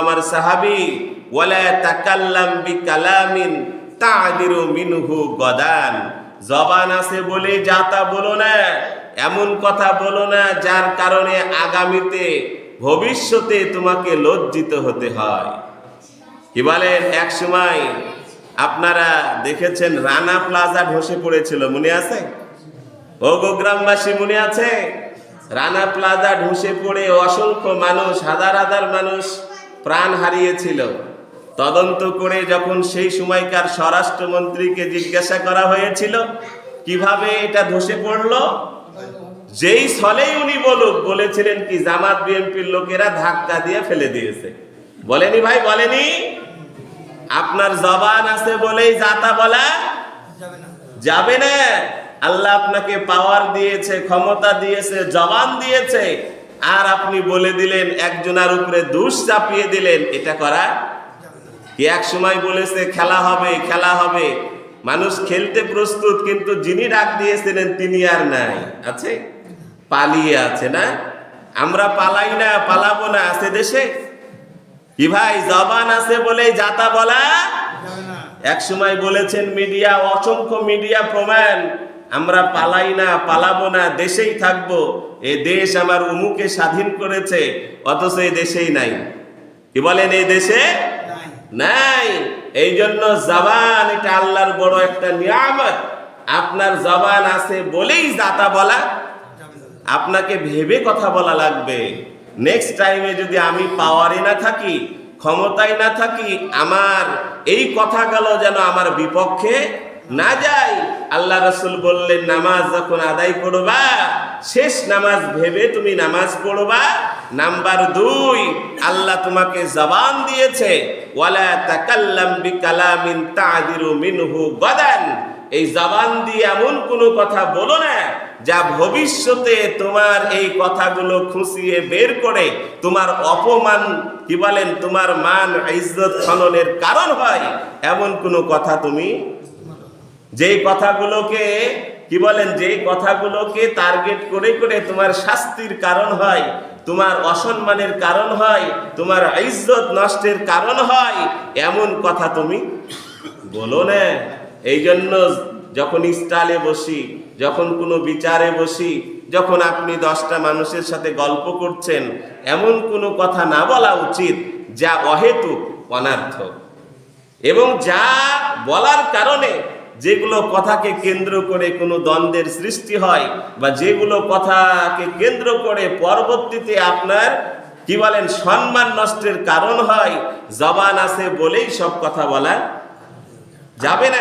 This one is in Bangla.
আমার সাহাবি, ওয়ালা তাকাল্লাম তাদিরু মিনহু গদান। জবান আছে বলে বলো না, এমন কথা বলো না যার কারণে আগামীতে ভবিষ্যতে তোমাকে লজ্জিত হতে হয়। কি বলেন? এক সময় আপনারা দেখেছেন রানা প্লাজা ধসে পড়েছিল, মনে আছে? ও গো গ্রামবাসী, মনে আছে? রানা প্লাজা ধসে পড়ে অসংখ্য মানুষ, হাজার হাজার মানুষ প্রাণ হারিয়েছিল। তদন্ত করে যখন সেই সময়কার স্বরাষ্ট্রমন্ত্রীকে জিজ্ঞাসা করা হয়েছিল, কীভাবে এটা ধসে পড়ল? যেই ছলেই উনি বলুক, বলেছিলেন কি, জামাত বিএনপির লোকেরা ধাক্কা দিয়ে ফেলে দিয়েছে। বলেনি ভাই, বলেনি? আপনার জবান আছে বলেই যাতা বলা? যাবে না। আল্লাহ আপনাকে পাওয়ার দিয়েছে, ক্ষমতা দিয়েছে, জবান দিয়েছে। আপনি বলে দিলেন একজনের উপরে দুষ চাপিয়ে দিলেন এটা করা কি? এক সময় বলেছে খেলা হবে খেলা হবে। মানুষ খেলতে প্রস্তুত কিন্তু যিনি ডাক দিয়েছিলেন তিনি আর নাই। আছে? পালিয়ে আছে না? আমরা পালাই না পালাবো না। আছে দেশে? কি ভাই জবান আছে বলে যাতা বলা? এক সময় বলেছেন মিডিয়া অসংখ্য মিডিয়া প্রমাণ। আমরা পালাই না, পালাবো না, দেশেই থাকব। এ দেশ আমার উমুকে স্বাধীন করেছে, অথচ এই দেশেই নাই। কি বলেন এই দেশে নাই? এই জন্য জবান, এটা আল্লাহর বড় একটা নিয়ামত। আপনার জবান আছে বলেই যাতা বলা। আপনাকে ভেবে কথা বলা লাগবে। নেক্সট টাইমে যদি আমি পাওয়ারে না থাকি, ক্ষমতায় না থাকি, আমার এই কথাগুলো যেন আমার বিপক্ষে না যায়। আল্লাহ রসুল বললেন, নামাজ যখন আদায় করবা, শেষ নামাজ ভেবে তুমি নামাজ পড়বা। নাম্বার দুই, আল্লাহ তোমাকে জবান দিয়েছে এই জবান দিয়ে এমন কোনো কথা বলো না, যা ভবিষ্যতে তোমার এই কথাগুলো খুঁচিয়ে বের করে, তোমার অপমান, কি বলেন, তোমার মান ইজ্জত খননের কারণ হয়। এমন কোনো কথা তুমি যেই কথাগুলোকে, কি বলেন, যেই কথাগুলোকে টার্গেট করে করে তোমার শাস্তির কারণ হয়, তোমার অসম্মানের কারণ হয়, তোমার ইজ্জত নষ্টের কারণ হয়, এমন কথা তুমি বলো না। এই জন্য যখন স্টালে বসি, যখন কোনো বিচারে বসি, যখন আপনি দশটা মানুষের সাথে গল্প করছেন, এমন কোনো কথা না বলা উচিত যা অহেতুক, অনার্থক। এবং যা বলার কারণে যেগুলো কথাকে কেন্দ্র করে কোনো দ্বন্দ্বের সৃষ্টি হয় বা যেগুলো কথাকে কেন্দ্র করে পরবর্তীতে আপনার, কি বলেন, সম্মান নষ্টের কারণ হয়, জবান আছে বলেই সব কথা বলা যাবে না।